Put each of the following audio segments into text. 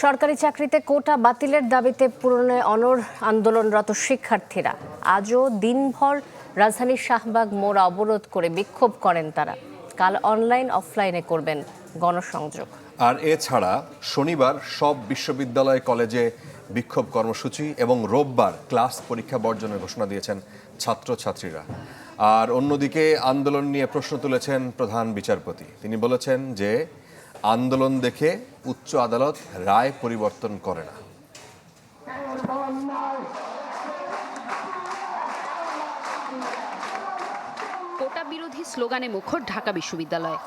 সরকারি চাকরিতে কোটা বাতিলের দাবিতে পূরণে অনর আন্দোলনরত শিক্ষার্থীরা। আজও দিনভর রাজধানীর শাহবাগ মোড় অবরোধ করে বিক্ষোভ করেন তারা। কাল অনলাইন, অফলাইনে করবেন গণসংযোগ। আর এছাড়া শনিবার সব বিশ্ববিদ্যালয় কলেজে বিক্ষোভ কর্মসূচি এবং রোববার ক্লাস পরীক্ষা বর্জনের ঘোষণা দিয়েছেন ছাত্রছাত্রীরা। আর অন্যদিকে আন্দোলন নিয়ে প্রশ্ন তুলেছেন প্রধান বিচারপতি। তিনি বলেছেন যে আন্দোলন দেখে উচ্চ আদালত রায় পরিবর্তন করে না। কোটা বিরোধী স্লোগানে মুখর ঢাকা বিশ্ববিদ্যালয়।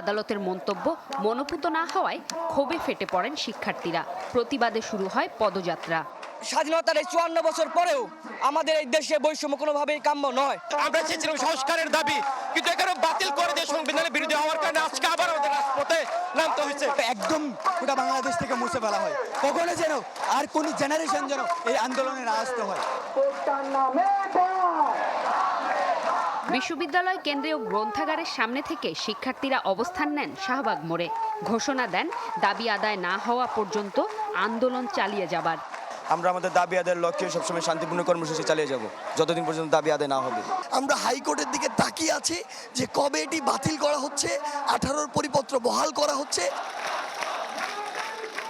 আদালতের মন্তব্য মনোপুত না হওয়ায় ক্ষোভে ফেটে পড়েন শিক্ষার্থীরা। প্রতিবাদে শুরু হয় পদযাত্রা। স্বাধীনতার এই চুয়ান্ন বছর পরেও আমাদের এই দেশে বৈষম্য কোনোভাবেই কাম্য নয়। আমরা চেয়েছিলাম সংস্কারের দাবি কিন্তু এখানে বাতিল করে দিয়ে সংবিধানের বিরোধী হওয়ার কারণে আজকে আবার আমাদের রাজপথে নামতে হয়েছে। একদম গোটা বাংলাদেশ থেকে মুছে ফেলা হয়। কখনো যেন আর কোন জেনারেশন যেন এই আন্দোলনে না আসতে হয়। বিশ্ববিদ্যালয় কেন্দ্রীয় গ্রন্থাগারের সামনে থেকে শিক্ষার্থীরা অবস্থান নেন শাহবাগ মোড়ে। ঘোষণা দেন দাবি আদায় না হওয়া পর্যন্ত আন্দোলন চালিয়ে যাবার। আমরা আমাদের দাবি আদায়ের লক্ষ্যে সবসময় শান্তিপূর্ণ কর্মসূচি চালিয়ে যাব যতদিন পর্যন্ত দাবি আদায় না হবে। আমরা হাইকোর্টের দিকে তাকিয়ে আছি যে কবে এটি বাতিল করা হচ্ছে আঠারোর পরিপত্র বহাল করা হচ্ছে।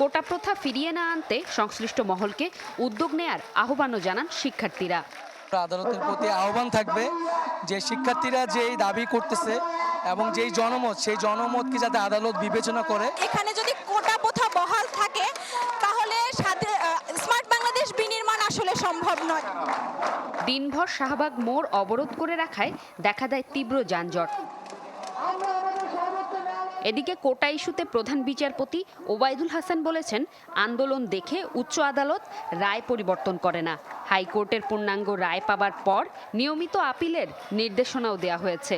কোটা প্রথা ফিরিয়ে না আনতে সংশ্লিষ্ট মহলকে উদ্যোগ নেয়ার আহ্বানও জানান শিক্ষার্থীরা। আদালতের প্রতি আহ্বান থাকবে যে শিক্ষার্থীরা যেই দাবি করতেছে এবং যেই জনমত সেই জনমতকে যাতে আদালত বিবেচনা করে। এখানে যদি কোটা প্রথা বহাল থাকে সম্ভব নয়। দিনভর শাহবাগ মোড় অবরোধ করে রাখায় দেখা দেয় তীব্র যানজট। এদিকে কোটা ইস্যুতে প্রধান বিচারপতি ওবায়দুল হাসান বলেছেন আন্দোলন দেখে উচ্চ আদালত রায় পরিবর্তন করে না। হাইকোর্টের পূর্ণাঙ্গ রায় পাবার পর নিয়মিত আপিলের নির্দেশনাও দেওয়া হয়েছে।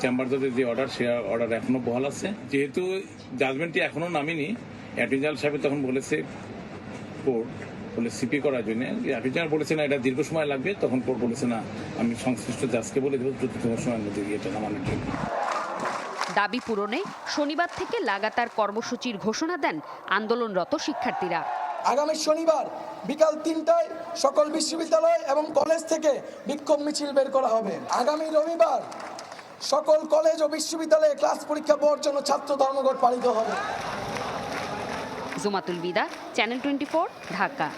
চেম্বার জজের যে অর্ডার সে অর্ডার এখনও বহাল আছে। যেহেতু জাজমেন্টটি এখনও নামেনি অ্যাটর্নি জেনারেল সাহেব তখন বলেছে কোর্ট বলে সিপি করার জন্য। আপনি জেনারেল বলেছে না এটা দীর্ঘ সময় লাগবে তখন কোর্ট বলেছে না আমি সংশ্লিষ্ট জাজকে বলে দেবো দ্রুততম সময়ের মধ্যে এটা নামানোর জন্য। দাবি পূরণে শনিবার থেকে লাগাতার কর্মসূচির ঘোষণা দেন আন্দোলনরত শিক্ষার্থীরা। আগামী শনিবার বিকাল তিনটায় সকল বিশ্ববিদ্যালয় এবং কলেজ থেকে বিক্ষোভ মিছিল বের করা হবে। আগামী রবিবার সকল কলেজ ও বিশ্ববিদ্যালয়ে ক্লাস পরীক্ষা বর্জন ছাত্র ধর্মঘট পালিত হবে। Jumatul Bida channel twenty Dhaka.